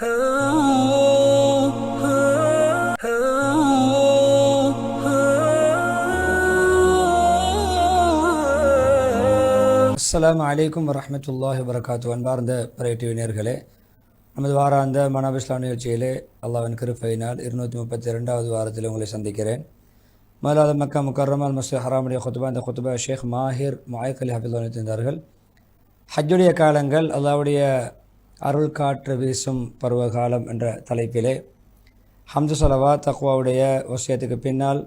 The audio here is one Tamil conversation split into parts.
அஸ்லாம் அலைக்கும் வரமத்துல்லாஹி வரகாத்து அன்பார்ந்த பிரைட்டிவ் நேர்களே நமது வாராந்த மனாப் இஸ்லாம் நிகழ்ச்சியிலே அல்லாஹ்வின் கிருப்பையினால் இருநூற்றி முப்பத்தி ரெண்டாவது வாரத்தில் உங்களை சந்திக்கிறேன். முதலாவது மக்கா முக்கர்ரமால் மஸ்லி ஹராமுடைய குத்துபா இந்த குத்துபா ஷேக் மாஹிர் மாயக் அலி ஹபில் தந்தார்கள். ஹஜ்ஜுடைய காலங்கள் அல்லாவுடைய அருள் காற்று வீசும் பருவகாலம் என்ற தலைப்பிலே ஹம்து சலவா தக்வாவுடைய வசியத்துக்கு பின்னால்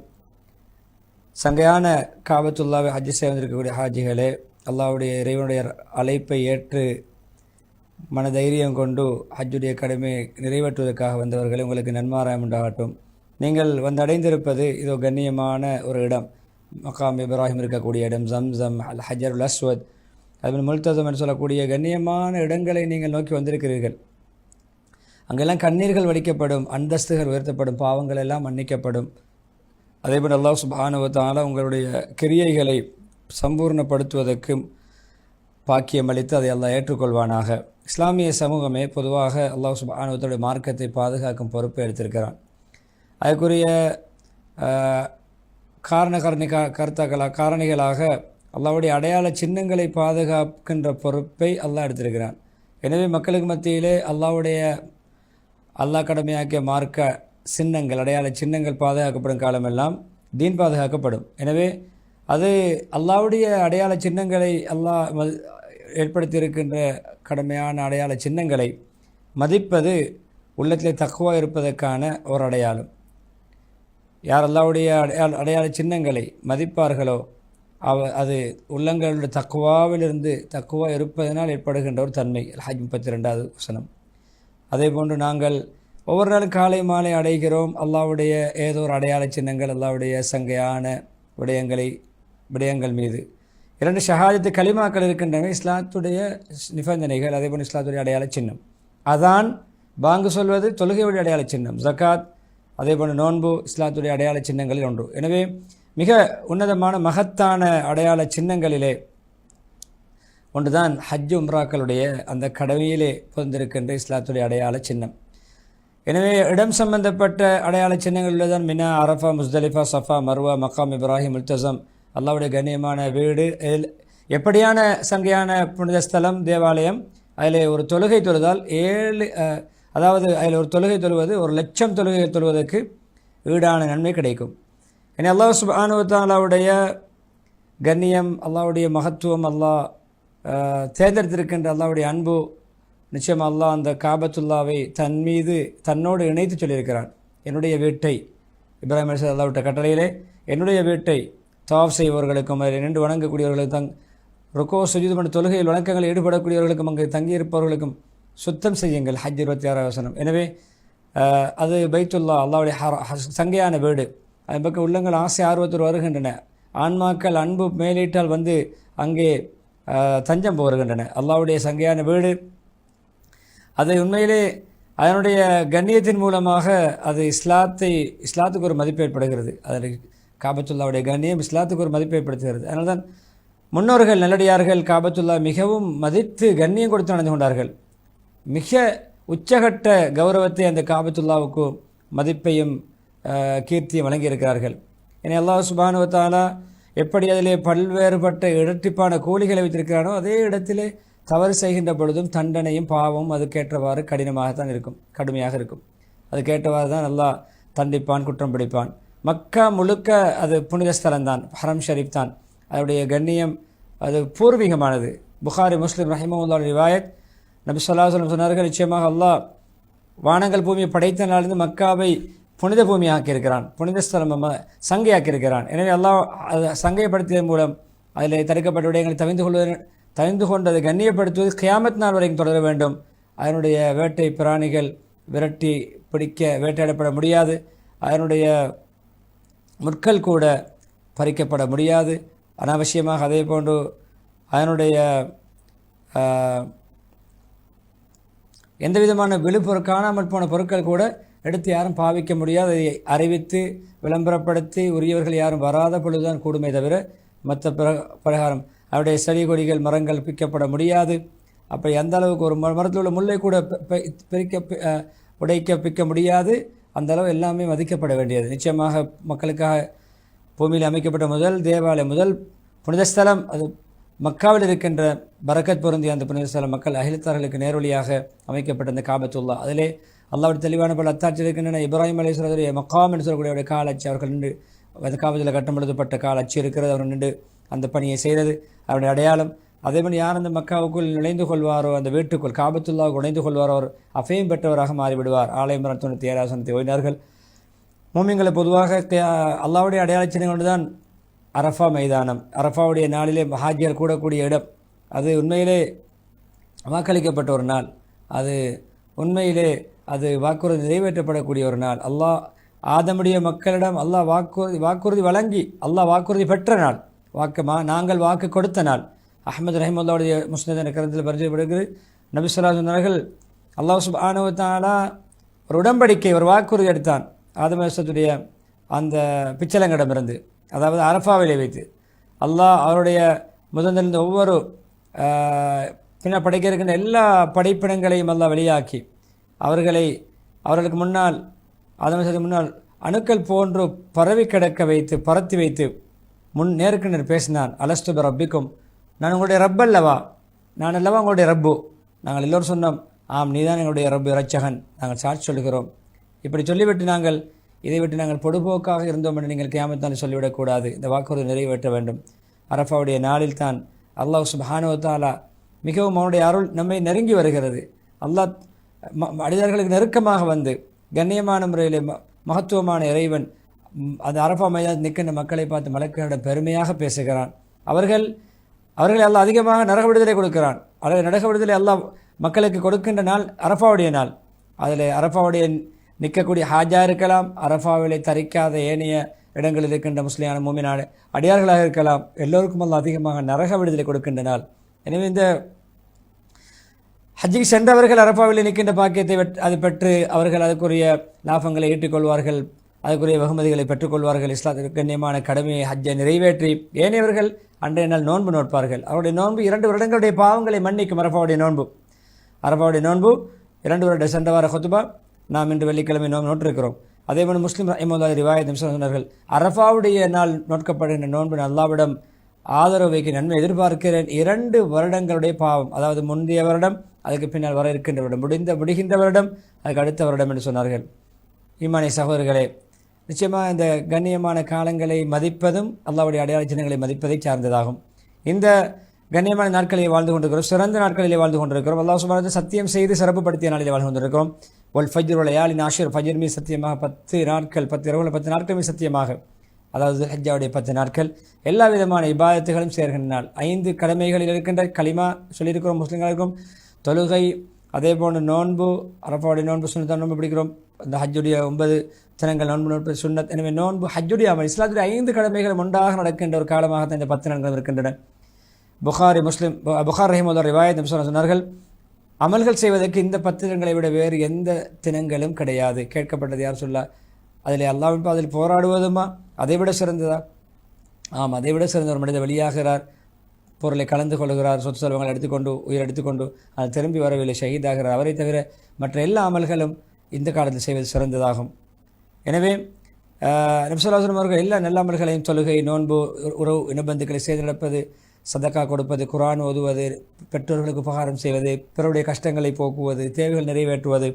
சங்கையான காபத்துல்லாவை ஹஜ்ஜி செய்திருக்கக்கூடிய ஹாஜிகளே அல்லாவுடைய இறைவனுடைய அழைப்பை ஏற்று மனதைரியம் கொண்டு ஹஜ்ஜுடைய கடமையை நிறைவேற்றுவதற்காக வந்தவர்களே உங்களுக்கு நன்மாராயம் உண்டாகட்டும். நீங்கள் வந்தடைந்திருப்பது இதோ கண்ணியமான ஒரு இடம். மக்காம் இப்ராஹிம் இருக்கக்கூடிய இடம் ஜம்சம் அல் ஹஜருல் அஸ்வத். அதுமாதிரி முல்தசம் என்று சொல்லக்கூடிய கண்ணியமான இடங்களை நீங்கள் நோக்கி வந்திருக்கிறீர்கள். அங்கெல்லாம் கண்ணீர்கள் வடிக்கப்படும் அந்தஸ்துகள் உயர்த்தப்படும் பாவங்கள் எல்லாம் மன்னிக்கப்படும். அதேபோல் அல்லாஹ் சுபானுவத்தால் உங்களுடைய கிரியைகளை சம்பூர்ணப்படுத்துவதற்கும் பாக்கியம் அளித்து அதை எல்லாம் ஏற்றுக்கொள்வானாக. இஸ்லாமிய சமூகமே பொதுவாக அல்லாஹ் சுபானுவத்தோடைய மார்க்கத்தை பாதுகாக்கும் பொறுப்பை எடுத்திருக்கிறான். அதுக்குரிய காரண கரணி கா கருத்தாக்களாக காரணிகளாக அல்லாவுடைய அடையாள சின்னங்களை பாதுகாக்கின்ற பொறுப்பை அல்லாஹ் எடுத்திருக்கிறான். எனவே மக்களுக்கு மத்தியிலே அல்லாவுடைய அல்லாஹ் கடமையாக்கிய மார்க்க சின்னங்கள் அடையாள சின்னங்கள் பாதுகாக்கப்படும் காலமெல்லாம் தீன் பாதுகாக்கப்படும். எனவே அது அல்லாவுடைய அடையாள சின்னங்களை அல்லாஹ் ம ஏற்படுத்தியிருக்கின்ற கடமையான அடையாள சின்னங்களை மதிப்பது உள்ளத்திலே தக்குவா இருப்பதற்கான ஒரு அடையாளம். யார் அல்லாவுடைய அடையாள அடையாள சின்னங்களை மதிப்பார்களோ அவ அது உள்ளங்களுடைய தக்குவாவிலிருந்து தக்குவா இருப்பதனால் ஏற்படுகின்ற ஒரு தன்மை. ஹஜ் முப்பத்தி ரெண்டாவது வசனம். அதே போன்று நாங்கள் ஒவ்வொரு நாளும் காலை மாலை அடைகிறோம். அல்லாவுடைய ஏதோ ஒரு அடையாள சின்னங்கள் அல்லாவுடைய சங்கையான விடயங்களை விடயங்கள் மீது. இரண்டு ஷஹாதத்து களிமாக்கள் இருக்கின்றன. இஸ்லாத்துடைய நிபந்தனைகள் அதே போன்று இஸ்லாத்துடைய அடையாள சின்னம். அதான் பாங்கு சொல்வது தொழுகையுடைய அடையாள சின்னம். ஜக்காத் அதே போன்று நோன்பு இஸ்லாத்துடைய அடையாள சின்னங்களில் ஒன்று. எனவே மிக உன்னதமான மகத்தான அடையாள சின்னங்களிலே ஒன்றுதான் ஹஜ் உம்ராக்களுடைய அந்த கடமையிலே புரிந்திருக்கின்ற இஸ்லாத்துடைய அடையாள சின்னம். எனவே இடம் சம்பந்தப்பட்ட அடையாள சின்னங்களில் தான் Mina Arafah Muzdalifah Safa Marwa Maqam Ibrahim Multazam அல்லாவுடைய கண்ணியமான வீடு எப்படியான சங்கையான புனித ஸ்தலம் தேவாலயம் அதில் ஒரு தொழுகை தொழுதால் ஏழு அதாவது அதில் ஒரு தொழுகை தொழுவது ஒரு லட்சம் தொழுகை தொழுவதற்கு ஈடான நன்மை கிடைக்கும். இனி அல்லாஹ் சுபானுவத்தாலாவுடைய கண்ணியம் அல்லாவுடைய மகத்துவம் அல்லாஹ் தேர்ந்தெடுத்திருக்கின்ற அல்லாவுடைய அன்பு நிச்சயம் அல்லாஹ் அந்த காபத்துல்லாவை தன் மீது தன்னோடு இணைத்து சொல்லியிருக்கிறான். என்னுடைய வீட்டை இப்ராஹிம் அலிசத் அல்லாவிட்ட கட்டளையிலே என்னுடைய வீட்டை தவாப் செய்பவர்களுக்கும் அதில் நின்று வணங்கக்கூடியவர்களுக்கு தங் ருக்கோ சுஜிது பண்ண தொழுகையில் வணக்கங்களில் ஈடுபடக்கூடியவர்களுக்கும் அங்கு தங்கியிருப்பவர்களுக்கும் சுத்தம் செய்யுங்கள் ஹஜ் இருபத்தி ஆறாம் வசனம். எனவே அது பைத்துல்லா அல்லாவுடைய சங்கையான வீடு. அது பக்கம் உள்ளங்கள் ஆசை ஆர்வத்தில் வருகின்றன. ஆன்மாக்கள் அன்பு மேலீட்டால் வந்து அங்கே தஞ்சம் போகின்றன. அல்லாவுடைய சங்கையான வீடு. அதை உண்மையிலே அதனுடைய கண்ணியத்தின் மூலமாக அது இஸ்லாத்தை இஸ்லாத்துக்கு ஒரு மதிப்பு ஏற்படுகிறது. அதில் காபத்துல்லாவுடைய கண்ணியம் இஸ்லாத்துக்கு ஒரு மதிப்பு ஏற்படுத்துகிறது. அதனால தான் முன்னோர்கள் நல்லடியார்கள் காபத்துல்லா மிகவும் மதித்து கண்ணியம் கொடுத்து நடந்து கொண்டார்கள். மிக உச்சகட்ட கௌரவத்தை அந்த காபத்துல்லாவுக்கு மதிப்பையும் கீர்த்தியும் வழங்கியிருக்கிறார்கள். இனி அல்லாஹ் சுபானுவத்தாலா எப்படி அதிலே பல்வேறுபட்ட இடட்டிப்பான கூலிகளை வைத்திருக்கிறானோ அதே இடத்திலே தவறு செய்கின்ற பொழுதும் தண்டனையும் பாவமும் அதுக்கேற்றவாறு கடினமாகத்தான் இருக்கும் கடுமையாக இருக்கும். அதுக்கேற்றவாறு தான் நல்லா தண்டிப்பான் குற்றம் பிடிப்பான். மக்கா முழுக்க அது புனித ஸ்தலம்தான் ஹரம் ஷரீப் தான். அதனுடைய கண்ணியம் அது பூர்வீகமானது. புகாரி முஸ்லீம் ரஹிமவுல்லா ரிவாயத் நபி சொல்லாஹலம் சொன்னார்கள் நிச்சயமாக அல்லாஹ் வானங்கள் பூமியை படைத்த நாளிலிருந்து மக்காவை புனித பூமி ஆக்கியிருக்கிறான் புனித ஸ்தலம் சங்கையாக்கியிருக்கிறான். எனவே எல்லாம் அதை சங்கைப்படுத்தியதன் மூலம் அதில் தடுக்கப்பட்ட விடயங்களை தவிந்து கொள்வதன் தவிந்து அதை கண்ணியப்படுத்துவது கியாமத் நாள் வரைக்கும் தொடர வேண்டும். அதனுடைய வேட்டை பிராணிகள் விரட்டி பிடிக்க வேட்டையாடப்பட முடியாது. அதனுடைய முற்கள் கூட பறிக்கப்பட முடியாது. அனாவசியமாக அதே போன்று அதனுடைய எந்த விதமான விழுப்பொருள் காணாமல் போன பொருட்கள் கூட எடுத்து யாரும் பாவிக்க முடியாது. அதை அறிவித்து விளம்பரப்படுத்தி உரியவர்கள் யாரும் வராத பொழுதுதான் கூடுமே தவிர மற்ற பிர பிரகாரம் அவருடைய செடி கொடிகள் மரங்கள் பிக்கப்பட முடியாது. அப்படி அந்த அளவுக்கு ஒரு ம- மரத்தில் உள்ள முல்லை கூட பெ- பிரிக்க பி- உடைக்க பிக்க முடியாது. அந்த அளவு எல்லாமே மதிக்கப்பட வேண்டியது. நிச்சயமாக மக்களுக்காக பூமியில் அமைக்கப்பட்ட முதல் தேவாலயம் முதல் புனிதஸ்தலம் அது மக்காவில் இருக்கின்ற பரக்கத் பொருந்திய அந்த புனிதஸ்தலம் மக்கள் அகிலத்தார்களுக்கு நேரொலியாக அமைக்கப்பட்ட அந்த காபத்துல்லா. அதிலே அல்லாவுடைய தெளிவான பல அத்தாட்சி இருக்கின்றன. இப்ராஹிம் அலிஸ்வரருடைய மக்காம் என்று சொல்லக்கூடிய காலச்சி அவர்கள் நின்று அந்த காபத்தில் கட்டம் எழுதப்பட்ட காலச்சி இருக்கிறது. அவர் நின்று அந்த பணியை செய்தது. அவருடைய அடையாளம் அதே மாதிரி யார் அந்த மக்காவுக்குள் நுழைந்து கொள்வாரோ அந்த வீட்டுக்குள் காபத்துல்லாவுக்கு நுழைந்து கொள்வாரோ அவர் அஃபையும் பெற்றவராக மாறிவிடுவார். ஆலயம் தொண்ணூற்றி ஏழாசனத்தை ஓய்னார்கள் மூமிங்களை பொதுவாக அல்லாவுடைய அல்லாஹ்வுடைய அடையாள கொண்டு தான் அரஃபா மைதானம் அரஃபாவுடைய நாளிலே ஹாஜியர் கூடக்கூடிய இடம். அது உண்மையிலே வாக்களிக்கப்பட்ட ஒரு நாள். அது உண்மையிலே அது வாக்குறுதி நிறைவேற்றப்படக்கூடிய ஒரு நாள். அல்லாஹ் ஆதமுடைய மக்களிடம் அல்லாஹ் வாக்குறுதி வாக்குறுதி வழங்கி அல்லாஹ் வாக்குறுதி பெற்ற நாள். வாக்கு மா நாங்கள் வாக்கு கொடுத்த நாள். அஹமது ரஹிமுல்லாவுடைய முஸ்லிதன கருத்தில் பரிச்சயப்படுகிறது. நபி சொல்லா சொன்னார்கள் அல்லாஹ் சுப் வ ஒரு உடன்படிக்கை ஒரு வாக்குறுதி எடுத்தான். ஆதமசத்துடைய அந்த பிச்சலங்கிடமிருந்து அதாவது அரஃபாவிலே வைத்து. அல்லாஹ் அவருடைய முதலிருந்த ஒவ்வொரு பின்ன படைக்க இருக்கின்ற எல்லா படைப்பினங்களையும் எல்லாம் வெளியாக்கி அவர்களை அவர்களுக்கு முன்னால் ஆதமேசத்துக்கு முன்னால் அணுக்கள் போன்று பரவி கிடக்க வைத்து பரத்தி வைத்து முன் நேருக்கு நேர் பேசினான் அலஸ்து ரப்பிக்கும்? நான் உங்களுடைய ரப் அல்லவா? நான் அல்லவா உங்களுடைய ரப்பு? நாங்கள் எல்லோரும் சொன்னோம் ஆம் நீதான் எங்களுடைய ரப்பு இரட்சகன். நாங்கள் சாட்சி சொல்கிறோம். இப்படி சொல்லிவிட்டு நாங்கள் இதை விட்டு நாங்கள் பொடுபோக்காக இருந்தோம் என்று நீங்கள் கியாமத்தான் சொல்லிவிடக்கூடாது இந்த வாக்குறுதி நிறைவேற்ற வேண்டும். அரஃபாவுடைய நாளில் தான் அல்லாஹ் சுப்ஹானஹு மிகவும் அவனுடைய அருள் நம்மை நெருங்கி வருகிறது. அல்லாஹ் மனிதர்களுக்கு நெருக்கமாக வந்து கண்ணியமான முறையில் ம- மகத்துவமான இறைவன் அந்த அரப்பா மைதானத்தில் நிற்கின்ற மக்களை பார்த்து மலக்களிடம் பெருமையாக பேசுகிறான். அவர்கள் அவர்களை எல்லாம் அதிகமாக நரக விடுதலை கொடுக்கிறான். அல்லது நரக விடுதலை எல்லாம் மக்களுக்கு கொடுக்கின்ற நாள் அரஃபாவுடைய நாள். அதில் அரஃபாவுடைய நிற்கக்கூடிய ஹாஜா இருக்கலாம் அரஃபாவிலே தரிக்காத ஏனைய இடங்களில் இருக்கின்ற முஸ்லிமான மூமினாடு அடியார்களாக இருக்கலாம். எல்லோருக்கும் எல்லாம் அதிகமாக நரக விடுதலை கொடுக்கின்ற நாள். எனவே இந்த ஹஜ்ஜிக்கு சென்றவர்கள் அரப்பாவில் நிற்கின்ற பாக்கியத்தை அது பெற்று அவர்கள் அதுக்குரிய லாபங்களை ஈட்டுக்கொள்வார்கள் அதுக்குரிய வெகுமதிகளை பெற்றுக்கொள்வார்கள். இஸ்லாத்திற்கு கண்ணியமான கடமையை ஹஜ்ஜை நிறைவேற்றி ஏனையவர்கள் அன்றைய நாள் நோன்பு நோட்பார்கள். அவருடைய நோன்பு இரண்டு வருடங்களுடைய பாவங்களை மன்னிக்கும் அரபாவுடைய நோன்பு. அரபாவுடைய நோன்பு இரண்டு வருட சென்ற வார ஹொத்துபா நாம் இன்று வெள்ளிக்கிழமை நோன்பு நோட்டிருக்கிறோம் அதே போல முஸ்லீம் அஹமதாதி ரிவாயத் சொன்னார்கள் அரபாவுடைய நாள் நோட்கப்படுகின்ற நோன்பு அல்லாவிடம் ஆதரவு வைக்க நன்மை எதிர்பார்க்கிறேன். இரண்டு வருடங்களுடைய பாவம் அதாவது முந்தைய வருடம் அதுக்கு பின்னால் வர இருக்கின்ற வருடம் முடிந்த முடிகின்ற வருடம் அதுக்கு அடுத்த வருடம் என்று சொன்னார்கள். ஈமானிய சகோதரர்களே நிச்சயமாக இந்த கண்ணியமான காலங்களை மதிப்பதும் அல்லாவுடைய அடையாள சின்னங்களை மதிப்பதை சார்ந்ததாகும். இந்த கண்ணியமான நாட்களிலே வாழ்ந்து கொண்டிருக்கிறோம் சிறந்த நாட்களிலே வாழ்ந்து கொண்டிருக்கிறோம். அல்லாஹ் சுமார் சத்தியம் செய்து சிறப்புப்படுத்திய நாளிலே வாழ்ந்து கொண்டிருக்கிறோம். ஒல் ஃபஜ்ர் வளையாலி நாஷிர் ஃபஜ்ர் மீ சத்தியமாக பத்து நாட்கள் பத்து இரவுகள் பத்து நாட்கள் மீ சத்தியமாக அதாவது ஹஜ்ஜாவுடைய பத்து நாட்கள் எல்லா விதமான இபாதத்துகளும் சேர்கின்ற நாள் ஐந்து கடமைகளில் இருக்கின்ற களிமா சொல்லியிருக்கிறோம் முஸ்லீம்களுக்கும் தொழுகை அதே போன்று நோன்பு அரப்பாவுடைய நோன்பு சுண்ணத்தான் நோன்பு பிடிக்கிறோம். இந்த ஹஜ்ஜுடைய ஒன்பது தினங்கள் நோன்பு நோன்பு சுண்ணத். எனவே நோன்பு ஹஜ்ஜுடைய அமல். இஸ்லாத்துடைய ஐந்து கடமைகள் ஒன்றாக நடக்கின்ற ஒரு காலமாக தான் இந்த பத்து நாட்கள் இருக்கின்றன. புகாரி முஸ்லீம் புகார் ரஹிமுல்லா ரிவாயத் சொன்னார்கள் அமல்கள் செய்வதற்கு இந்த பத்து தினங்களை விட வேறு எந்த தினங்களும் கிடையாது. கேட்கப்பட்டது யார் சொல்ல? அதில் அல்லாவின் அதில் போராடுவதுமா? அதை விட சிறந்ததா? ஆம் அதை விட சிறந்த ஒரு மனித வெளியாகிறார் பொருளை கலந்து கொள்கிறார் சொத்து செல்வங்கள் எடுத்துக்கொண்டு உயிர் எடுத்துக்கொண்டு அது திரும்பி வரவில்லை ஷஹீதாகிறார் அவரை தவிர மற்ற எல்லா அமல்களும் இந்த காலத்தில் செய்வது சிறந்ததாகும். எனவே நிமிஷலாசனம் அவர்கள் எல்லா நல்ல அமல்களையும் தொழுகை நோன்பு உ- உறவு இனபந்துக்களை செய்து நடப்பது சதக்கா கொடுப்பது குரான் ஓதுவது பெற்றோர்களுக்கு உபகாரம் செய்வது பிறருடைய கஷ்டங்களை போக்குவது தேவைகள் நிறைவேற்றுவது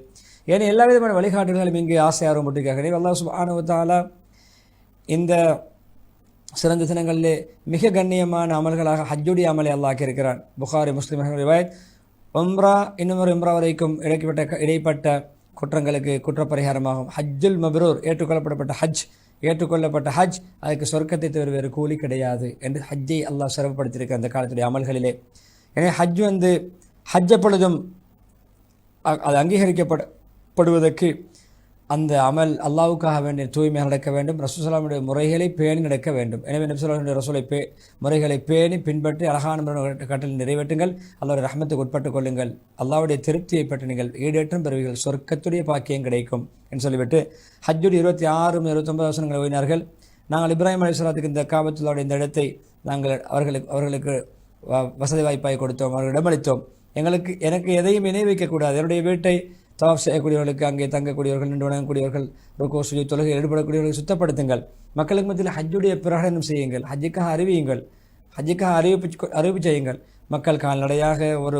ஏன்னா எல்லா விதமான வழிகாட்டுகளும் இங்கு ஆசை ஆர்வம் பட்டிருக்காங்க. எனவே அல்லாஹ் சுப்ஹானஹு இந்த சிறந்த தினங்களிலே மிக கண்ணியமான அமல்களாக ஹஜ்ஜுடைய அமலை அல்லாஹ் இருக்கிறான். புகாரி முஸ்லிம் ரிவாயத். உம்ரா இன்னும் ஒரு உம்ரா வரைக்கும் இடைக்கப்பட்ட இடைப்பட்ட குற்றங்களுக்கு குற்றப்பரிகாரமாகும். ஹஜ்ஜுல் மப்ரூர் ஏற்றுக்கொள்ளப்படப்பட்ட ஹஜ் ஏற்றுக்கொள்ளப்பட்ட ஹஜ் அதுக்கு சொர்க்கத்தை தவிர வேறு கூலி கிடையாது என்று ஹஜ்ஜை அல்லாஹ் சிறப்புப்படுத்தியிருக்க அந்த காலத்துடைய அமல்களிலே. எனவே ஹஜ் வந்து ஹஜ் எப்பொழுதும் அ- அது அங்கீகரிக்கப்படப்படுவதற்கு அந்த அமல் அல்லாவுக்காக வேண்டிய தூய்மை நடக்க வேண்டும். ரசூசலாமுடைய முறைகளை பேணி நடக்க வேண்டும். எனவே நபிசுல்லாமுடைய ரசூலை பே முறைகளை பேணி பின்பற்றி அழகான கட்டளை நிறைவேற்றுங்கள். அல்லாவுடைய ரஹமத்துக்கு உட்பட்டுக் கொள்ளுங்கள். அல்லாவுடைய திருப்தியை பெற்று நீங்கள் ஈடேற்றம் பெறுவீர்கள். சொர்க்கத்துடைய பாக்கியம் கிடைக்கும் என்று சொல்லிவிட்டு ஹஜ்ஜுடைய இருபத்தி ஆறு இருபத்தொன்பது வசனங்களை ஓயினார்கள் நாங்கள் இப்ராஹிம் அலிஸ்லாத்துக்கு இந்த காபத்துல்லாவுடைய இந்த இடத்தை நாங்கள் அவர்களுக்கு அவர்களுக்கு வ- வசதி வாய்ப்பாக கொடுத்தோம். அவர்கள் இடமளித்தோம் எங்களுக்கு எனக்கு எதையும் இணை வைக்கக்கூடாது. என்னுடைய வீட்டை தவாப் செய்யக்கூடியவர்களுக்கு அங்கே தங்கக்கூடியவர்கள் நின்று வணங்கக்கூடியவர்கள் ருக்கோ சுஜி தொழுகை ஈடுபடக்கூடியவர்களை சுத்தப்படுத்துங்கள். மக்களுக்கு மத்தியில் ஹஜ்ஜுடைய பிரகடனம் செய்யுங்கள்? ஹஜ்ஜுக்காக அறிவியுங்கள். ஹஜ்ஜுக்காக அறிவிப்பு அறிவிப்பு செய்யுங்கள். மக்கள் கால்நடையாக ஒரு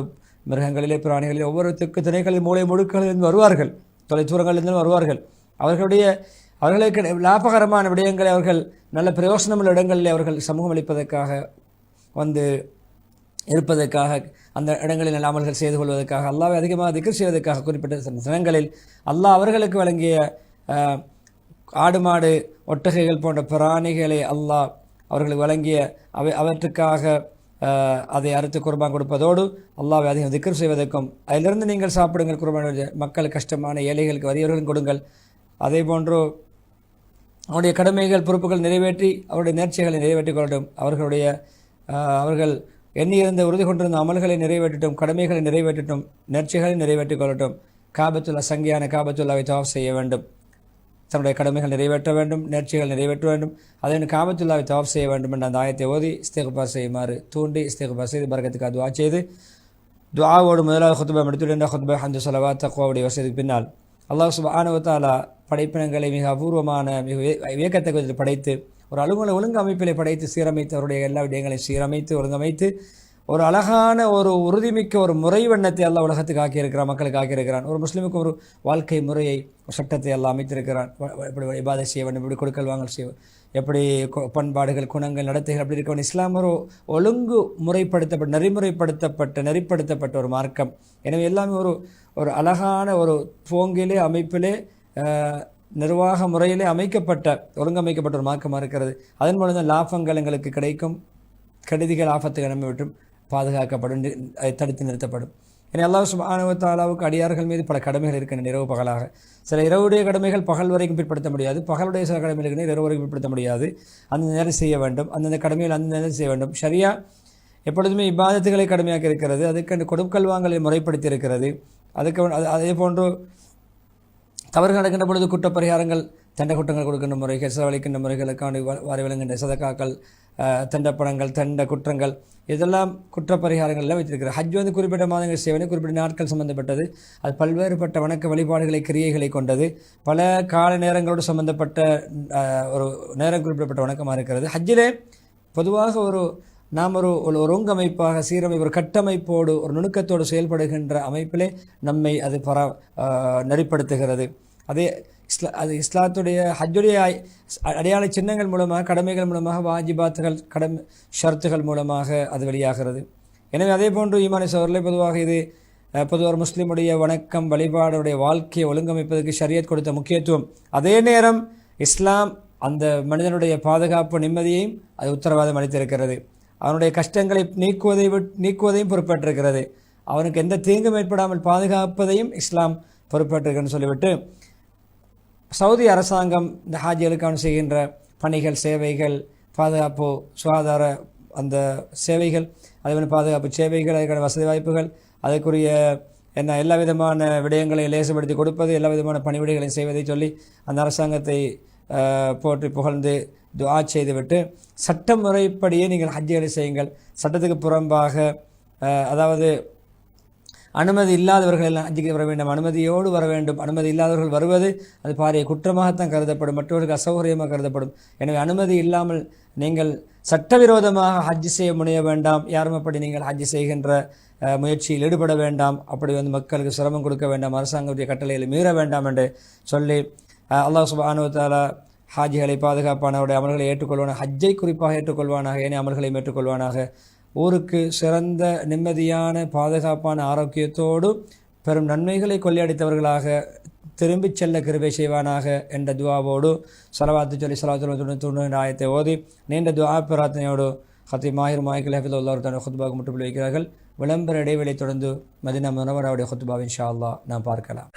மிருகங்களிலே பிராணிகளிலே ஒவ்வொரு திக்கு திணைகளில் மூளை முழுக்களிலிருந்து வருவார்கள். தொலைதூரங்களிலிருந்து வருவார்கள். அவர்களுடைய அவர்களுக்கு லாபகரமான விடயங்களை அவர்கள் நல்ல பிரயோசனமுள்ள இடங்களில் அவர்கள் சமூகம் அளிப்பதற்காக வந்து இருப்பதற்காக அந்த இடங்களில் நல்ல அமல்கள் செய்து கொள்வதற்காக அல்லாவை அதிகமாக திக்கர் செய்வதற்காக குறிப்பிட்ட சில தினங்களில் அல்லாஹ் அவர்களுக்கு வழங்கிய ஆடு மாடு ஒட்டகைகள் போன்ற பிராணிகளை அல்லாஹ் அவர்களுக்கு வழங்கிய அவை அவற்றுக்காக அதை அறுத்து குர்பான் கொடுப்பதோடு அல்லாவை அதிகம் திக்கர் செய்வதற்கும் அதிலிருந்து நீங்கள் சாப்பிடுங்கள் குர்பான் மக்கள் கஷ்டமான ஏழைகளுக்கு வறியவர்களும் கொடுங்கள். அதே போன்று அவருடைய கடமைகள் பொறுப்புகள் நிறைவேற்றி அவருடைய நேர்ச்சிகளை நிறைவேற்றிக் கொள்ளட்டும். அவர்களுடைய அவர்கள் எண்ணியிருந்த உறுதி கொண்டிருந்த அமல்களை நிறைவேற்றட்டும் கடமைகளை நிறைவேற்றட்டும் நெற்சிகளை நிறைவேற்றிக் கொள்ளட்டும் காபத்துல்லா சங்கியான காபத்துல்லாவை தவாஃப் செய்ய வேண்டும். தன்னுடைய கடமைகள் நிறைவேற்ற வேண்டும் நேர்ச்சிகள் நிறைவேற்ற வேண்டும் அதன் காபத்துல்லாவை தவாப் செய்ய வேண்டும் என்ற அந்த ஆயத்தை ஓதி இஸ்தேகுபார் செய்யுமாறு தூண்டி இஸ்தேகுபார் செய்து பரகத்துக்கு துவா செய்து துவாவோடு முதலாவது ஹுத்பா முடித்துடன் ஹுத்பா ஹந்து சலவா தக்குவாவுடைய வசதிக்கு பின்னால் அல்லாஹ் சுப்ஹானஹு தாலா படைப்பினங்களை மிக அபூர்வமான மிக விய- வியக்கத்தக்க படைத்து ஒரு அலுவல ஒழுங்கு அமைப்பிலை படைத்து சீரமைத்து அவருடைய எல்லா விடயங்களையும் சீரமைத்து ஒழுங்கமைத்து ஒரு அழகான ஒரு உறுதிமிக்க ஒரு முறை வண்ணத்தை எல்லாம் உலகத்துக்கு ஆக்கியிருக்கிறான் மக்களுக்கு ஆக்கியிருக்கிறான். ஒரு முஸ்லீமுக்கு ஒரு வாழ்க்கை முறையை சட்டத்தை எல்லாம் அமைத்திருக்கிறான். இப்படி வ- இபாதை செய்ய வேண்டும் இப்படி கொடுக்கல் வாங்கல் செய்ய எப்படி கு- பண்பாடுகள் குணங்கள் நடத்தைகள் அப்படி இருக்க இஸ்லாம் ஒரு ஒழுங்கு முறைப்படுத்தப்பட்ட நெறிமுறைப்படுத்தப்பட்ட நெறிப்படுத்தப்பட்ட ஒரு மார்க்கம். எனவே எல்லாமே ஒரு ஒரு அழகான ஒரு போங்கிலே அமைப்பிலே நிர்வாக முறையிலே அமைக்கப்பட்ட ஒழுங்கமைக்கப்பட்ட ஒரு மார்க்கமாக இருக்கிறது. அதன் மூலம் லாபங்கள் எங்களுக்கு கிடைக்கும் கெடுதிகள் ஆபத்துகள் நம்மை விட்டும் பாதுகாக்கப்படும் தடுத்து நிறுத்தப்படும். இனி அல்லாஹ் சுபானுவத்தாலாவுக்கு தாலாவுக்கு அடியார்கள் மீது பல கடமைகள் இருக்கின்றன இரவு பகலாக. சில இரவுடைய கடமைகள் பகல் வரைக்கும் பிற்படுத்த முடியாது பகலுடைய சில கடமைகள் இருக்கின்றன இரவு வரைக்கும் பிற்படுத்த முடியாது. அந்த நேரம் செய்ய வேண்டும் அந்தந்த கடமைகள் அந்த நேரம் செய்ய வேண்டும். சரியா எப்பொழுதுமே இபாதத்துகளை கடமையாக இருக்கிறது அதுக்கு கொடுக்கல் வாங்கலை முறைப்படுத்தி இருக்கிறது. அதுக்கு அது- அதே போன்று தவறு நடக்கின்ற பொழுது குற்ற பரிகாரங்கள் தண்ட குற்றங்கள் கொடுக்கின்ற முறைகள் செலவழிக்கின்ற முறைகளுக்கான வ- வாரி விளங்குகின்ற சதக்காக்கள் தண்டப்படங்கள் தண்ட குற்றங்கள் இதெல்லாம் குற்ற பரிகாரங்கள்லாம் வைத்திருக்கிறார். ஹஜ் வந்து குறிப்பிட்ட மாதங்கள் சேவனை குறிப்பிட்ட நாட்கள் சம்பந்தப்பட்டது. அது பல்வேறுபட்ட வணக்க வழிபாடுகளை கிரியைகளை கொண்டது. பல கால நேரங்களோடு சம்பந்தப்பட்ட ஒரு நேரம் குறிப்பிடப்பட்ட வணக்கமாக இருக்கிறது. ஹஜ்ஜிலே பொதுவாக ஒரு நாம் ஒரு ஒரு ஒருங்கமைப்பாக சீரமை ஒரு கட்டமைப்போடு ஒரு நுணுக்கத்தோடு செயல்படுகின்ற அமைப்பிலே நம்மை அது பரா நெறிப்படுத்துகிறது. அதே இஸ்லா அது இஸ்லாத்துடைய ஹஜ்ஜுடைய அடையாள சின்னங்கள் மூலமாக கடமைகள் மூலமாக வாஜிபாத்துகள் கடமை ஷர்த்துகள் மூலமாக அது வெளியாகிறது. எனவே அதே போன்று ஈமானி சவர்களே பொதுவாக இது பொதுவாக ஒரு முஸ்லீமுடைய வணக்கம் வழிபாடுடைய வாழ்க்கையை ஒழுங்கமைப்பதற்கு ஷரியத் கொடுத்த முக்கியத்துவம். அதே நேரம் இஸ்லாம் அந்த மனிதனுடைய பாதுகாப்பு நிம்மதியையும் அது உத்தரவாதம் அளித்திருக்கிறது. அவனுடைய கஷ்டங்களை நீக்குவதை விட் நீக்குவதையும் பொறுப்பேற்றிருக்கிறது. அவனுக்கு எந்த தீங்கும் ஏற்படாமல் பாதுகாப்பதையும் இஸ்லாம் பொறுப்பேற்றிருக்குன்னு சொல்லிவிட்டு சவுதி அரசாங்கம் இந்த ஹாஜிகளுக்கான செய்கின்ற பணிகள் சேவைகள் பாதுகாப்பு சுகாதார அந்த சேவைகள் அதேபோல் பாதுகாப்பு சேவைகள் அதுக்கான வசதி வாய்ப்புகள் அதுக்குரிய என்ன எல்லா விதமான விடயங்களையும் லேசுபடுத்தி கொடுப்பது எல்லா விதமான பணிவிடைகளையும் செய்வதை சொல்லி அந்த அரசாங்கத்தை போற்றி புகழ்ந்து துவா செய்துவிட்டு சட்ட முறைப்படியே நீங்கள் ஹஜ்ஜிகளை செய்யுங்கள். சட்டத்துக்கு புறம்பாக அதாவது அனுமதி இல்லாதவர்கள் எல்லாம் ஹஜ்ஜுக்கு வர வேண்டும். அனுமதியோடு வர வேண்டும். அனுமதி இல்லாதவர்கள் வருவது அது பாரிய குற்றமாகத்தான் கருதப்படும். மற்றவர்களுக்கு அசௌகரியமாக கருதப்படும். எனவே அனுமதி இல்லாமல் நீங்கள் சட்டவிரோதமாக ஹஜ் செய்ய முனைய வேண்டாம். யாரும் அப்படி நீங்கள் ஹஜ் செய்கின்ற முயற்சியில் ஈடுபட வேண்டாம். அப்படி வந்து மக்களுக்கு சிரமம் கொடுக்க வேண்டாம். அரசாங்கத்துடைய கட்டளையில் மீற வேண்டாம் என்று சொல்லி அல்லாஹ் சுபானுவத்தாலா ஹாஜிகளை பாதுகாப்பானவருடைய அமல்களை ஏற்றுக்கொள்வானாக ஹஜ்ஜை குறிப்பாக ஏற்றுக்கொள்வானாக ஏனைய அமல்களையும் ஏற்றுக்கொள்வானாக ஊருக்கு சிறந்த நிம்மதியான பாதுகாப்பான ஆரோக்கியத்தோடு பெரும் நன்மைகளை கொள்ளையடித்தவர்களாக திரும்பிச் செல்ல கிருபை செய்வானாக என்ற துவாவோடு சலவாத்து சொல்லி சலாத்து தொண்ணூறு ஆயத்தை ஓதி நீண்ட துவா பிரார்த்தனையோடு ஹத்தி மாஹிர் மாய்கள் ஹஃபிதுல்லாஹ் தன் ஹுத்பாக முற்றுப்புள்ளி வைக்கிறார்கள் விளம்பர இடைவெளி தொடர்ந்து மதினா முனவராவுடைய ஹுத்பாவின் ஷா அல்லா நாம் பார்க்கலாம்.